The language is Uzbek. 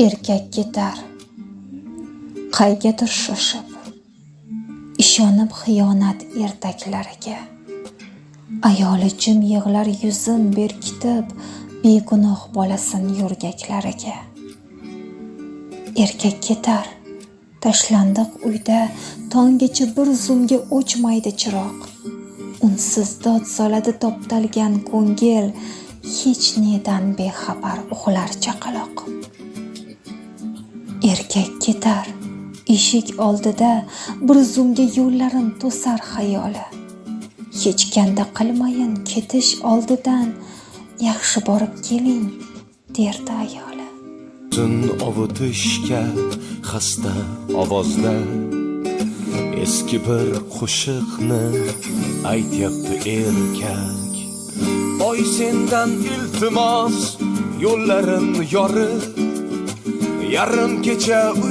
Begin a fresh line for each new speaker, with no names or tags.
erkak ketar. Qaygadir shoshib ishonib xiyonat ertaklariga. Ayoli jim yig'lar yuzin berkitib begunoh bolasin yo'rgaklariga erkak ketar tashlandiq uyda tonggacha bir zumga o'chmaydi chiroq. Unsiz dod soladi toptalgan ko'ngil hech nedan bexabar uxlar chaqaloq erkak ketar eshik oldida bir zumga yo'llarin to'sar xayoli. Hech qilmayin ketish oldidan yaxshi borib keling derdi ayoli.
Tun ovutishga xasta ovozda eski bir qo'shiqni aytyapti erkak. Oy sendan iltimos yo'llarim yorib Yarın gece